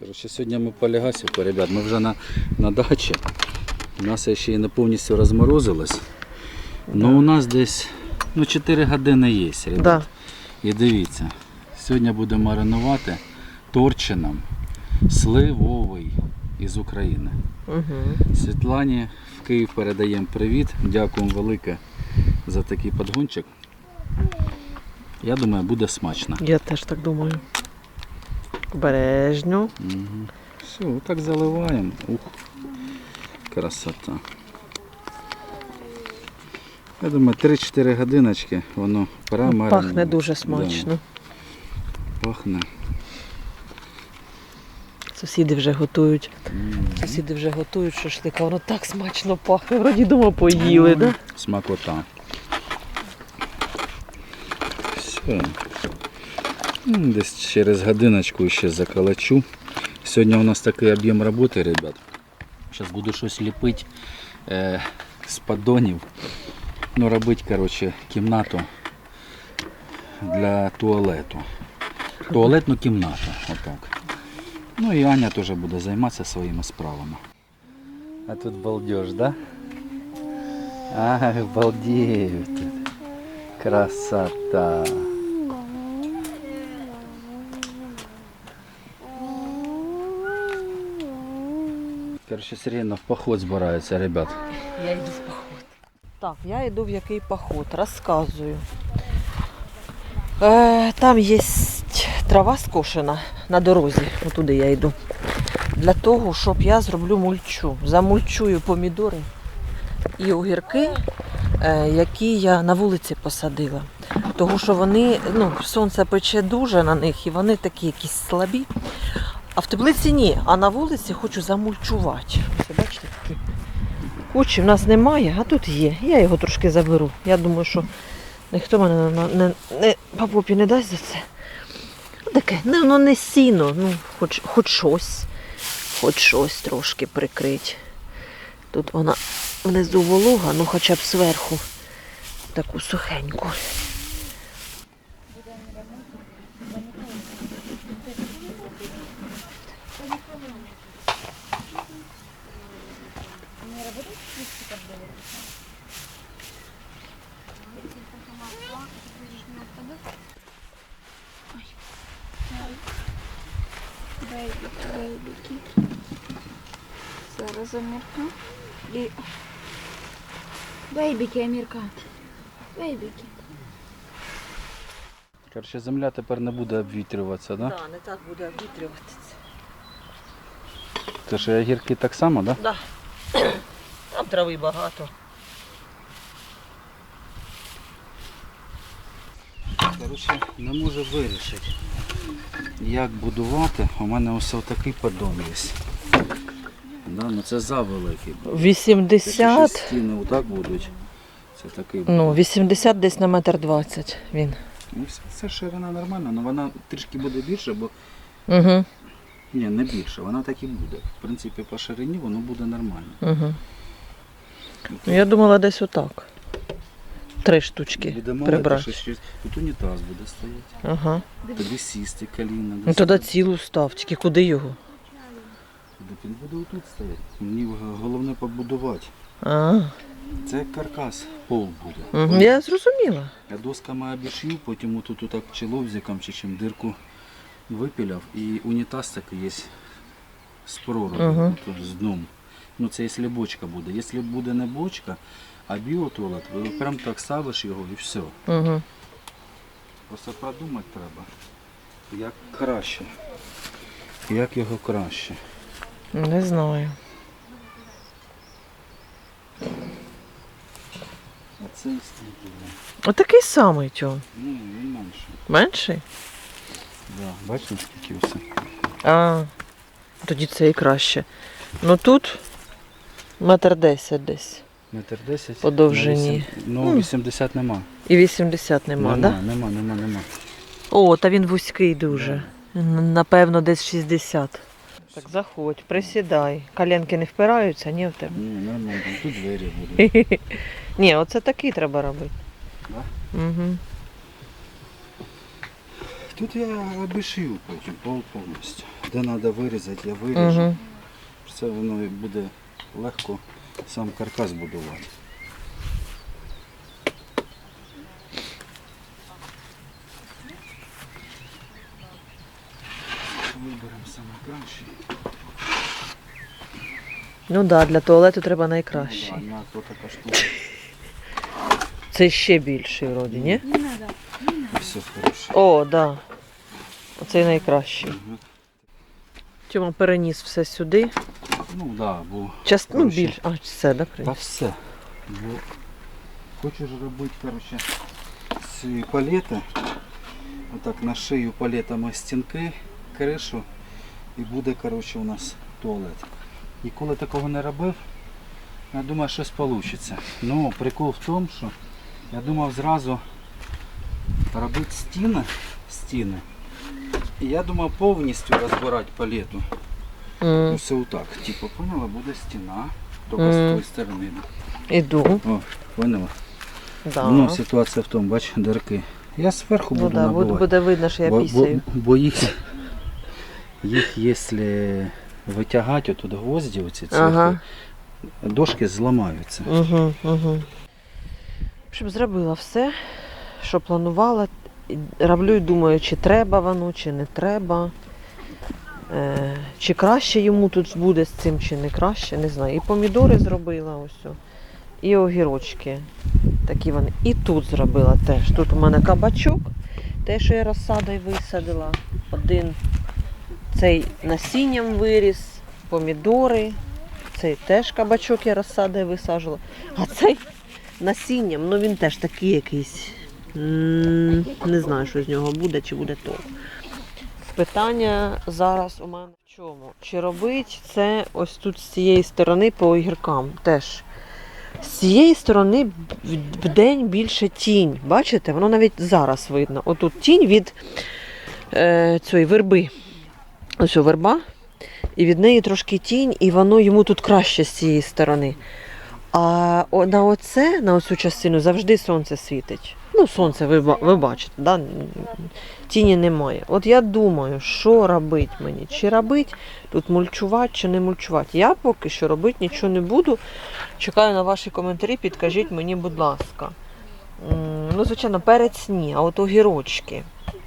Коротше, сьогодні ми по Легасівку, ребят, ми вже на, на дачі. У нас ще й не повністю розморозилось. Ну у нас десь ну, 4 години є, ребят. Да. І дивіться, сьогодні будемо маринувати торчином сливовий із України. Угу. Світлані в Київ передаємо привіт. Дякуємо велике за такий подгончик. Я думаю, буде смачно. Я теж так думаю. Обережно. Угу. Все, так заливаємо. Ух, красота. Я думаю, 3-4 годиночки воно промариновано. Пахне дуже смачно. Да, пахне. Сусіди вже готують. М. Сусіди вже готують шашлика. Воно так смачно пахне. Вроді дома поїли, да? Смакота. Все. Десь через годиночку ще заколочу. Сьогодні у нас такий об'єм роботи, ребят. Зараз буду щось ліпити е, з поддонів. Ну, робити, коротше, кімнату для туалету. Туалетну кімнату. Отак. Ну і Аня теж буде займатися своїми справами. А тут балдеж, да? Ай, балдеют. Красота. Короче, Сирена в поход збирається, ребят. Я йду в поход. Так, я йду в який поход, розказую. Е, там є трава скошена на дорозі, отуди я йду. Для того, щоб я зроблю мульчу. Замульчую помідори і огірки, е, які я на вулиці посадила. Тому що вони, ну, сонце пече дуже на них і вони такі якісь слабі. А в теплиці ні, а на вулиці хочу замульчувати. Ось, бачите, такі Кучі в нас немає, а тут є. Я його трошки заберу. Я думаю, що ніхто мене не, не, не, по не дасть за це. Таке, ну, ну не сіно, ну, хоч, хоч щось, хоч щось трошки прикрить. Тут вона внизу волога, ну хоча б зверху таку сухеньку. Бейбіки, бейбіки. Зараз Амірка. І... Бейбіки, Амірка. Бейбіки. Короче, земля тепер не буде обвітрюватися, да? Так, не так буде обвітрюватися. Це ж огірки так само, да? Да. Там трави багато. Короче, не можу вирішити, як будувати. У мене ось такий поддон є. Да, ну це завеликий. Якщо ще 80, стіни отак будуть, це такий. ну 80 десь на метр 20 він. Ну, все- це ширина нормальна, але вона трішки буде більше, бо Угу, ні, не більше, вона так і буде. В принципі, по ширині воно буде нормально. угу. Ну, я думала десь отак. Три штучки Буде мало, прибрати. що щось. Тут унітаз буде стояти. Ага. Тобі сісти коліна. Ну десь. тоді цілу став, тільки куди його? Він буде отут стояти. Мені головне побудувати. А, Це каркас, пол буде. угу. я зрозуміла. Я досками обішив, потім отут отак чи лобзиком, чи чим дирку випіляв. І унітаз такий є з проробом, Мгм. тут з дном. Ну це якщо бочка буде. Якщо буде не бочка, а біотуалет, ви прям так ставиш його і все. Угу. Просто продумати треба, як краще. Як його краще. Не знаю. А цей стільки. Отакий самий тьом. Ну, він менше. Менший? Да. Бачите, скільки все. А, тоді це і краще. Ну тут метр десять десь. Метр десять. По довжині. Ну, 80 нема. І 80 нема, так? Да? нема, нема, нема. О, та він вузький дуже. Напевно, десь 60. Так заходь, присідай. Коленки не впираються, ні в тебе. Ні, нормально, тут двері будуть. Ні, оце такий треба робити. Да? Угу. Тут я обішию потім пол повністю. Де треба вирізати, я виріжу. Угу. Це воно буде легко сам каркас будувати. Виберемо саме краще. Ну так, да, для туалету треба найкраще. Ну. Це ще більший вроді, ні? Не. Все хороше. О, так. Да. Оцей найкращий. Тьома переніс все сюди. Ну так, да, бо Час, ну, Коротше. більше. А, все, да, Та все. Бо хочу ж робити, коротше, ці палети. Отак на шию палетами стінки, кришу і буде, коротше, у нас туалет. Ніколи такого не робив. Я думаю, щось вийде. Ну, прикол в тому, що я думав зразу робити стіни, стіни. І я думав повністю розбирати палету. М, Все отак. Типу, поняла, буде стіна, тільки Мгм. з тої сторони. Іду. О, поняла? Да. Ну, ситуація в тому, бач, дирки. Я зверху ну буду да, набивати. буде видно, що я бо, бо, пісяю. Їх, якщо витягати, отут гвозді оці цвіхи, Ага. дошки зламаються. Угу, угу. Щоб зробила все, що планувала. І Роблю і думаю, чи треба воно, чи не треба. Е, чи краще йому тут буде з цим, чи не краще, не знаю. І помідори зробила ось. о, І огірочки. Такі вони. І тут зробила теж. Тут у мене кабачок, те, що я розсадою висадила. Один цей насінням виріс, помідори. Цей теж кабачок я розсадою висаджувала. А цей насінням, ну він теж такий якийсь. Не знаю, що з нього буде, чи буде то. Питання зараз у мене в чому? Чи робить це ось тут з цієї сторони по огіркам теж. З цієї сторони в день більше тінь. Бачите, воно навіть зараз видно. Отут тінь від е, цієї верби. Ось верба. І від неї трошки тінь, і воно йому тут краще з цієї сторони. А на оце, на оцю частину завжди сонце світить. Ну, сонце ви, ви бачите, да? тіні немає. От я думаю, що робити мені? Чи робити тут мульчувати, чи не мульчувати. Я поки що робити нічого не буду. Чекаю на ваші коментарі, підкажіть мені, будь ласка. Ну, звичайно, перець ні, а от огірочки.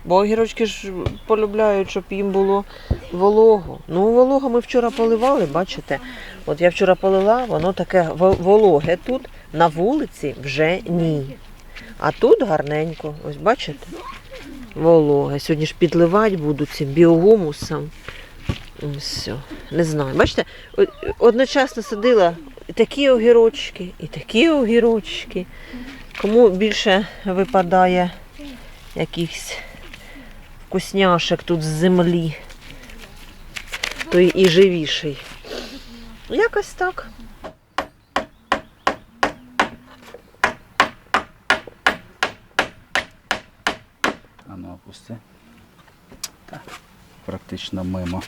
Бо огірочки ж полюбляють, щоб їм було волого. Ну, волого ми вчора поливали, бачите? От я вчора полила, воно таке вологе тут, на вулиці вже ні. А тут гарненько, ось бачите? Вологе. Сьогодні ж підливати буду цим біогумусом. Все. Не знаю. Бачите, одночасно садила такі огірочки, і такі огірочки. Кому більше випадає якихось вкусняшек тут з землі, той і живіший. Якось так. А ну опусти. Так. Практично мимо.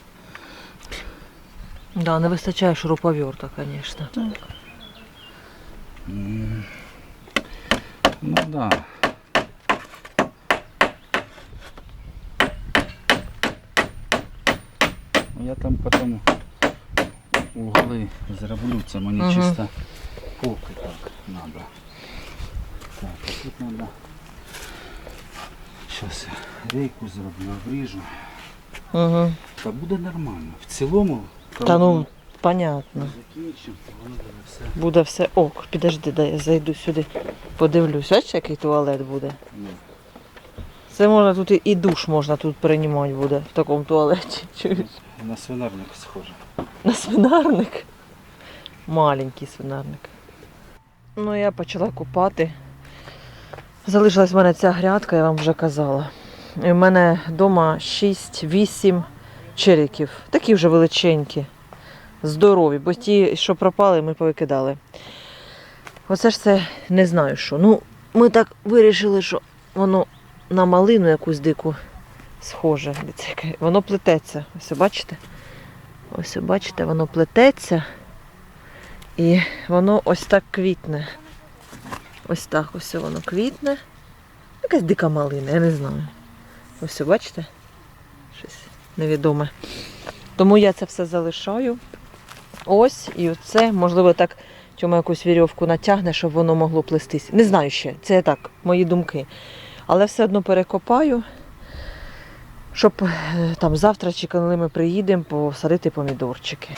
Да, не вистачає шуруповерта, звісно. М. Ну да. Я там потом угли зроблю, це мені Мгм. чисто поки так надо. Так, тут. Сейчас я рейку зроблю, обріжу. Угу. Та буде нормально. В цілому, Та ну, понятно. закінчимо, то воно буде все. Буде все. О, підожди, дай я зайду сюди. Подивлюсь, бачиш, який туалет буде. Ну, Це можна тут і- душ можна тут приймати буде в такому туалеті. Чуєш? на свинарник схоже. На свинарник. Маленький свинарник. Ну, я почала купати. Залишилась в мене ця грядка, я вам вже казала. І в мене вдома 6-8 черіків. Такі вже величенькі, здорові, бо ті, що пропали, ми повикидали. Оце ж це не знаю що. Ну, ми так вирішили, що воно на малину якусь дику схоже. Воно плететься. Ось бачите? Ось бачите, воно плететься і воно ось так квітне. Ось так ось воно квітне. Якась дика малина, я не знаю. Ось, бачите? Щось невідоме. Тому я це все залишаю. Ось, і оце, можливо, так чому якусь вірьовку натягне, щоб воно могло плестись. Не знаю ще, це так, мої думки. Але все одно перекопаю, щоб е, там завтра чи коли ми приїдемо, посадити помідорчики.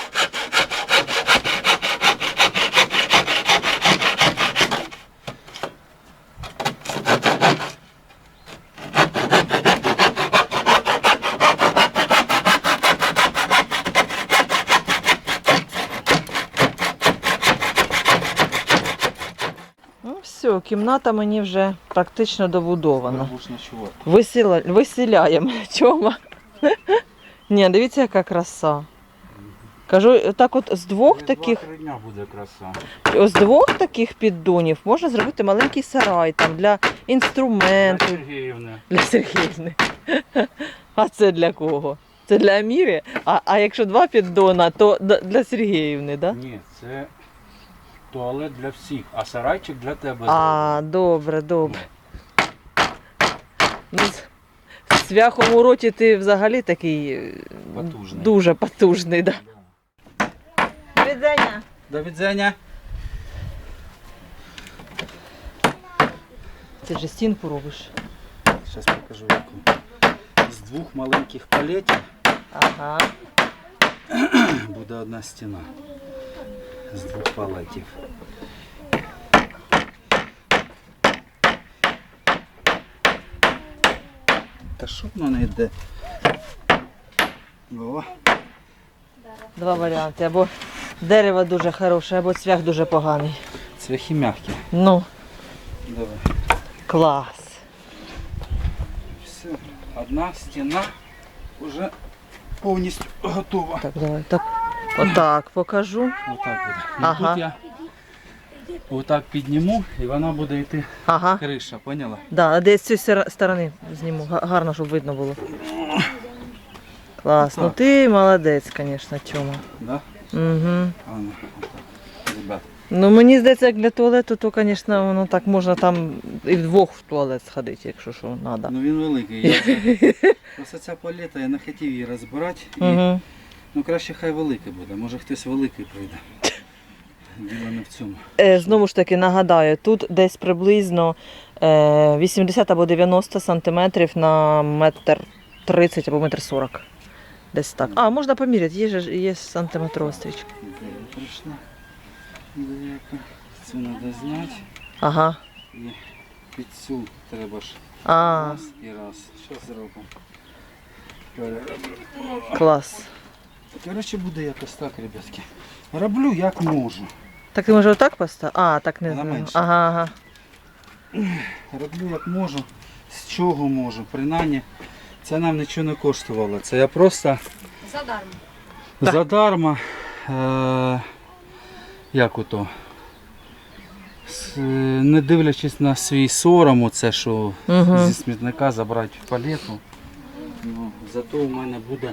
Ну, все, кімната мені вже практично добудована. Висіла... Виселяємо. Чома. Ні, дивіться, яка краса. Кажу, так от з двох таких, буде краса. з двох таких піддонів можна зробити маленький сарай там для інструменту. Сергіївна. Для Сергіївни. А це для кого? Це для Аміри? А, а якщо два піддона, то для Сергіївни, так? Да? Ні, це туалет для всіх, а сарайчик для тебе. А, добре, добре. Ну, з- цвяхом у роті ти взагалі такий е, Потужний. дуже потужний, да. зроблено. Відзення. До відзення. Ти ж стінку робиш. Зараз покажу яку. З двох маленьких палетів Ага. буде одна стіна. З двох палетів. Та що воно не йде? О, Два варіанти. Або дерево дуже хороше, або цвях дуже поганий. цвяхи м'які. Ну, Давай. клас. Все. Одна стіна вже повністю готова. Так, давай, так. Отак покажу. Отак буде. І Ага. тут я отак підніму і вона буде йти Ага. криша, поняла? Да, а десь з цієї сера- сторони зніму. Га- Гарно, щоб видно було. Клас. Ну ти молодець, звісно, Тьома. Да? Угу. А, ну, отак. Ребят, Ну мені здається, як для туалету, то, звісно, воно так можна там і вдвох в туалет сходити, якщо що треба. ну він великий. Я вже- Просто ця палета, я не хотів її розбирати. І, Угу. Ну краще хай великий буде. Може хтось великий прийде. Діло не в цьому. Е, знову ж таки нагадаю, тут десь приблизно е, 80 або 90 сантиметрів на метр 30 або метр 40. Десь так. А, можна поміряти, є, ж- є сантиметрова стрічка. Прийшла. Деяка. Цю треба зняти. Ага. І під цю треба ж А, раз і раз. Що зробимо? Клас. Коротше, буде якось так, ребятки. Роблю як можу. Так ти може отак поставити? А, так не Вона знаю. Ага, ага. Роблю як можу, з чого можу. Принаймні, це нам нічого не коштувало. Це я просто Задармо. Так. задарма. Е- як ото? С- Не дивлячись на свій сором, оце що Угу. зі смітника забрати в палету. Ну, зато у мене буде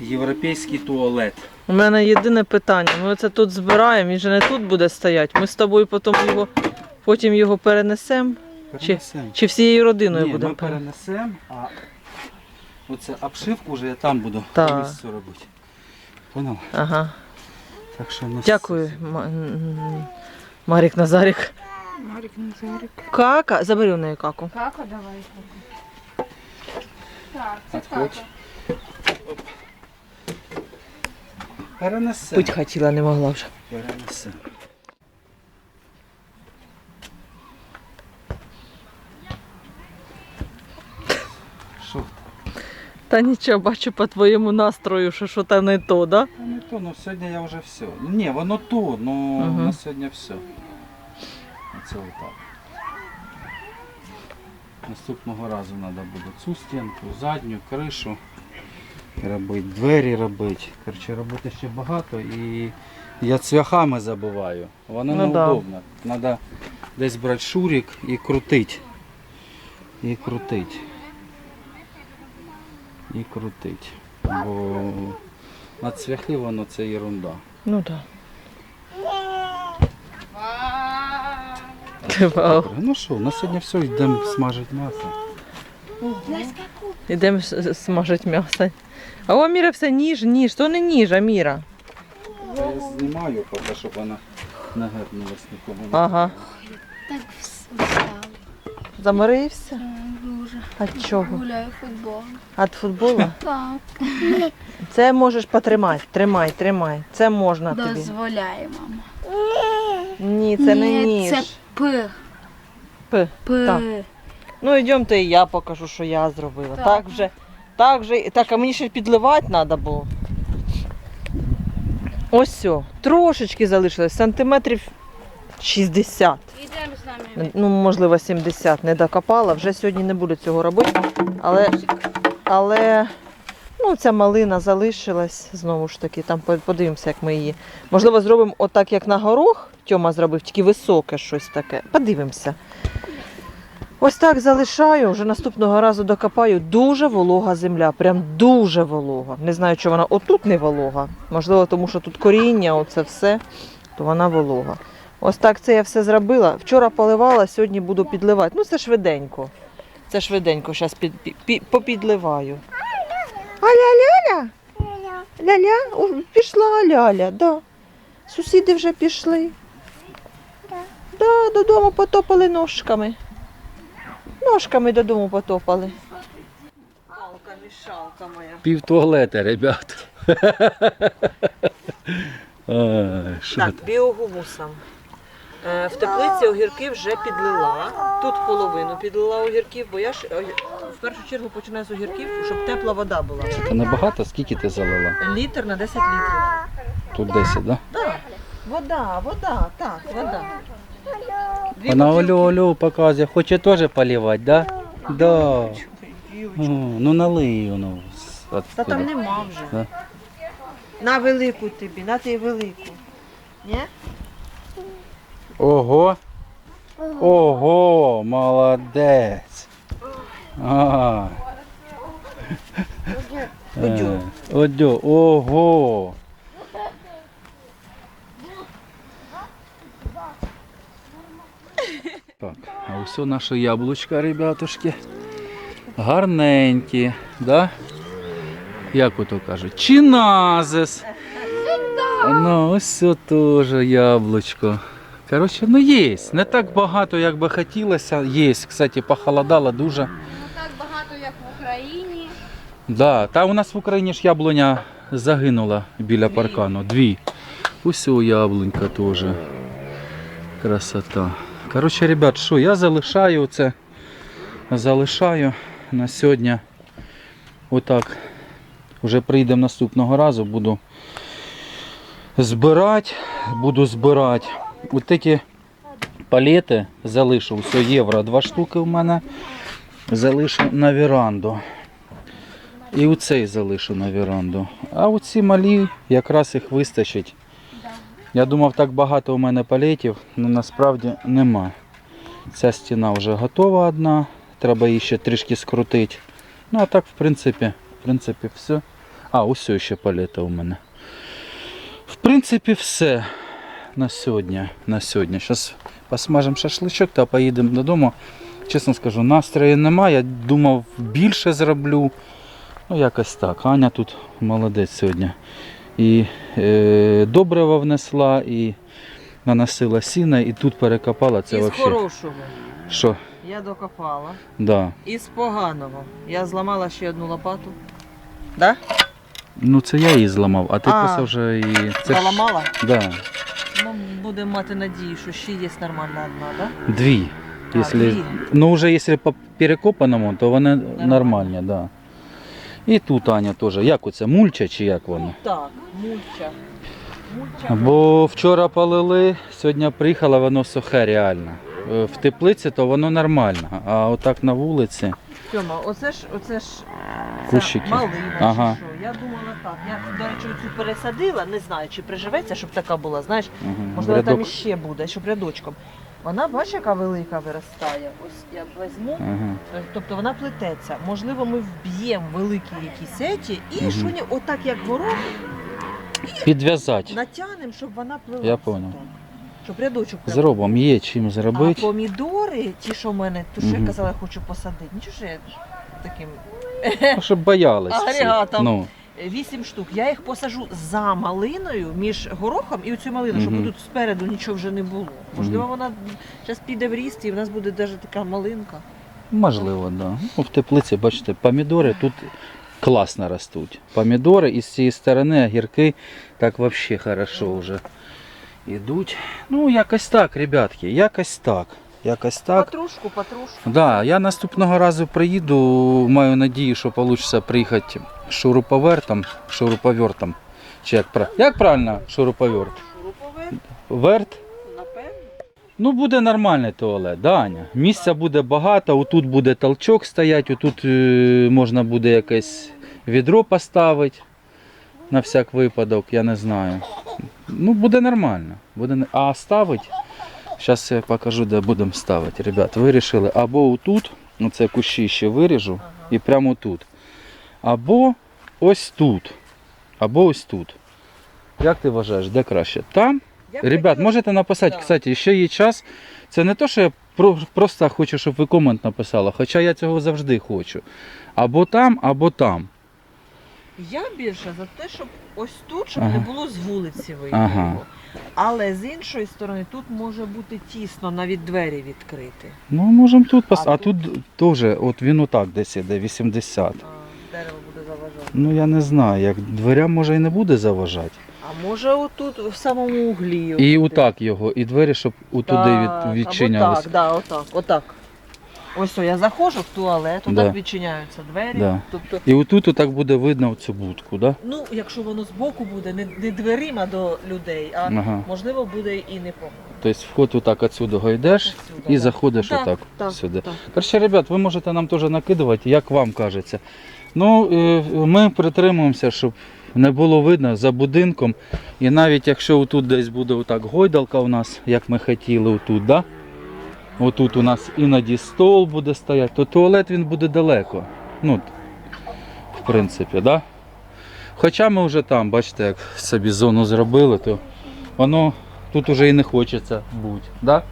європейський туалет. У мене єдине питання. Ми оце тут збираємо, він же не тут буде стояти. Ми з тобою потім його, потім його перенесемо. Перенесемо. Чи всією родиною Ні, будемо ми перенесемо, а оце обшивку вже я там буду Так. по робити. Поняла? Ага. Так що у нас Дякую, Ма- м, Марік Назарік. Марик Назарик. Кака, забери у неї каку. Кака давай. Так, це кака. Перенесемо. Пить хотіла, не могла вже. Перенесемо. Що? Та нічого, бачу по твоєму настрою, що що то не то, да? Та не то, ну сьогодні я вже все. Ні, воно то, ну Мгм. на сьогодні все. Оце отак. Наступного разу треба буде цю стінку, задню, кришу робити, двері робити. Коротше, робити ще багато і я цвяхами забуваю. Воно Ну да. неудобно. Треба десь брати шурик і крутити. І крутити. І крутити. Бо на цвяхи воно це ерунда. Ну так. Вау. Ну що, на сьогодні все, йдемо смажити м'ясо. Ідемо с- смажити м'ясо. А у Аміра все ніж, ніж. То не ніж, Аміра. Я знімаю, поки щоб вона не гепнулась нікому. Ага. Так встав. Заморився? Дуже. А чого? Гуляю футбол. Від футболу? Так. Це можеш потримати. Тримай, тримай. Це можна тобі. Дозволяє, мама. Ні, це не Ні, ніж. Це п. П. П. Так. Ну йдемте і я покажу, що я зробила. Так, Так. вже. Так вже. Так, а мені ще підливати треба було. Ось все. Трошечки залишилось, сантиметрів 60. Йдемо з нами. Ну, можливо, 70 не докопала. Вже сьогодні не буду цього робити. Але, але ну, ця малина залишилась знову ж таки. Там подивимося, як ми її. Можливо, зробимо отак, як на горох. Тьома зробив, тільки високе щось таке. Подивимося. Ось так залишаю, вже наступного разу докопаю. Дуже волога земля, прям дуже волога. Не знаю, чи вона отут не волога. Можливо, тому що тут коріння, оце все, то вона волога. Ось так це я все зробила. Вчора поливала, сьогодні буду підливати. Ну, це швиденько. Це швиденько, зараз під, під, під- попідливаю. А ля-ля-ля? Ля-ля? Пішла ляля, да. Сусіди вже пішли. Да, додому потопали ножками. Ножками додому потопали. Палка, мішалка моя. Пів туалета, ребят. Що Так, біогумусом. Е, В теплиці огірки вже підлила. Тут половину підлила огірків, бо я ж е, в першу чергу починаю з огірків, щоб тепла вода була. Та небагато, скільки ти залила? Літр на 10 літрів. Тут 10, так? Да? Так, вода, вода, так, вода. Вона олю олю показує, хоче теж поливати, да? Да. О, ну налий воно. Та там нема вже. Да. На велику тобі, на ти велику. Ні? Ого. Ого, молодець. А. Одю. Е, Одю, ого. Так, а ось наше яблучка, ребятушки. Гарненькі, да? Як ото кажуть? Чиназис. Ну, ось це теж яблучко. Коротше, ну є. Не так багато, як би хотілося. Є, кстати, похолодало дуже. Не так багато, як в Україні. Да, та у нас в Україні ж яблуня загинула біля паркану. Дві. Ось яблунька теж. Красота. Коротше, ребят, що я залишаю це. Залишаю на сьогодні. Отак. Вже прийдемо наступного разу, буду збирати. Буду збирати. Ось такі палети залишу. Все, євро два штуки у мене. Залишу на веранду. І оцей залишу на веранду. А оці малі якраз їх вистачить. Я думав, так багато у мене палетів, але насправді нема. Ця стіна вже готова одна, треба її ще трішки скрутити. Ну а так, в принципі, в принципі, все. А, ось ще палета у мене. В принципі, все на сьогодні. На сьогодні. Зараз посмажемо шашличок та поїдемо додому. Чесно скажу, настрою немає. Я думав, більше зроблю. Ну, якось так. Аня тут молодець сьогодні. І е, добрива внесла, і наносила сіна, і тут перекопала. Це Із хорошого Що? я докопала. Да. Із поганого. Я зламала ще одну лопату. Да? Ну це я її зламав, а ти А. просто вже і. Це ж- Заламала? Да. Ну, будемо мати надію, що ще є нормальна одна, да? Дві. А, Якщо... дві. Ну вже якщо по перекопаному, то вони нормальні, да. І тут Аня теж. Як оце? Мульча чи як воно? Так, мульча. Мульча. Бо вчора полили, сьогодні приїхало, воно сухе реально. Е, В теплиці то воно нормально, а отак на вулиці. Тьома, оце ж, оце ж Кущики. Це малина, Ага. чи що. Я думала так. Я, до речі, цю пересадила, не знаю, чи приживеться, щоб така була, знаєш, Мгм. можливо, там Рядок. іще буде, щоб рядочком. Вона, бачиш, яка велика виростає. Ось я візьму, Ага. тобто вона плететься. Можливо, ми вб'ємо великі якісь еті і Мгм. що отак, як горох, Підв'язати. натягнемо, щоб вона плила. Я понял. Щоб рядочок прям. Зробимо, є чим А зробити. помідори, ті, що в мене, то що Мгм. я казала, я хочу посадити. Нічого ж я таким Ну, щоб боялись. всі. Агрегатом. Ну, Вісім штук. Я їх посажу за малиною між горохом і оцю малину, щоб Мгм. тут спереду нічого вже не було. Можливо, вона зараз піде в ріст і в нас буде навіть така малинка. можливо, так. Да. Ну, в теплиці, бачите, помідори тут класно ростуть. Помідори і з цієї сторони огірки так взагалі хорошо вже йдуть. Ну, якось так, ребятки, якось так. Якось так. Потрошку, потрошку. Да, я наступного разу приїду, маю надію, що вийде приїхати шуруповертом, шуруповертом. Чи як, прав- як правильно шуруповерт? Шуруповерт, Верт? напевно. Ну, буде нормальний туалет, да, Аня? Місця буде багато, отут буде толчок стоять, отут е, можна буде якесь відро поставити на всяк випадок, я не знаю. Ну, буде нормально. Буде... не- А ставить, зараз я покажу, де будемо ставити. Ребят, вирішили або отут, оце кущі ще виріжу, і прямо тут. Або ось тут. Або ось тут. Як ти вважаєш, де краще? Там Я Ребят, хотіла- можете написати, Да. кстати, ще є час. Це не то, що я просто хочу, щоб ви комент написали, хоча я цього завжди хочу. Або там, або там. Я більше за те, щоб ось тут, щоб Ага. не було з вулиці видно. Ага. Але з іншої сторони тут може бути тісно навіть двері відкрити. Ну, можемо тут пос... А А, тут теж, от він отак десь іде, 80. А, дерево буде заважати. Ну я не знаю, як дверям може і не буде заважати. А може отут в самому углі. І отак його, і двері, щоб отуди від... відчинялися. Або так, да, отак, отак. Ось о, я заходжу в туалет, отак Да. відчиняються двері. Да. Тобто, І отут отак буде видно цю будку, да? ну, якщо воно збоку буде, не, не дверима до людей, а Ага. можливо буде і не помилка. Тобто вход отак отсюди йдеш Отсюда, і да. заходиш Так, отак так, сюди. так. Короче, ребят, ви можете нам теж накидувати, як вам кажеться. Ну, е, ми притримуємося, щоб не було видно за будинком. І навіть якщо тут десь буде отак гойдалка у нас, як ми хотіли отут, да? Отут у нас іноді стол буде стояти, то туалет він буде далеко. Ну, в принципі, да? Хоча ми вже там, бачите, як собі зону зробили, то воно тут уже і не хочеться бути. Да?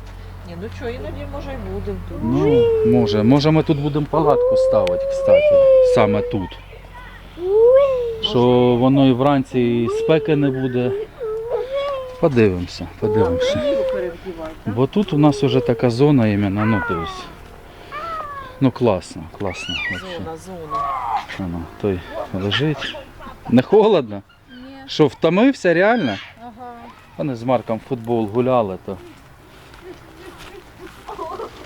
Ні, ну що, іноді може й буде тут. Ну, може. Може ми тут будемо палатку ставити, кстати, саме тут. Що воно і вранці і спеки не буде. Подивимося, подивимося. Так? Бо тут у нас вже така зона іменно, ну дивись. Ну класно, класно. Вообще. Зона, зона. Воно, той лежить. Не холодно? Ні. Що, втомився реально? Ага. Вони з Марком в футбол гуляли, то.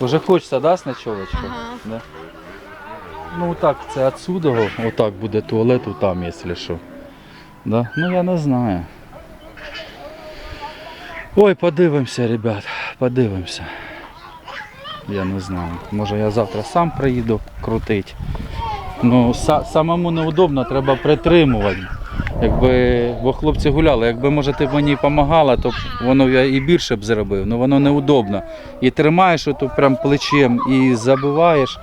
Уже хочеться, да, з? Ага. Да? Ну так, це отсюда, отак буде туалет, там, якщо що. Да? Ну я не знаю. Ой, подивимося, ребят, подивимося. Я не знаю. Може я завтра сам приїду крутить. Ну, са- самому неудобно, треба притримувати. Якби, бо хлопці гуляли, якби може ти б мені допомагала, то воно я і більше б зробив. Ну воно неудобно. І тримаєш ото прям плечем і забиваєш,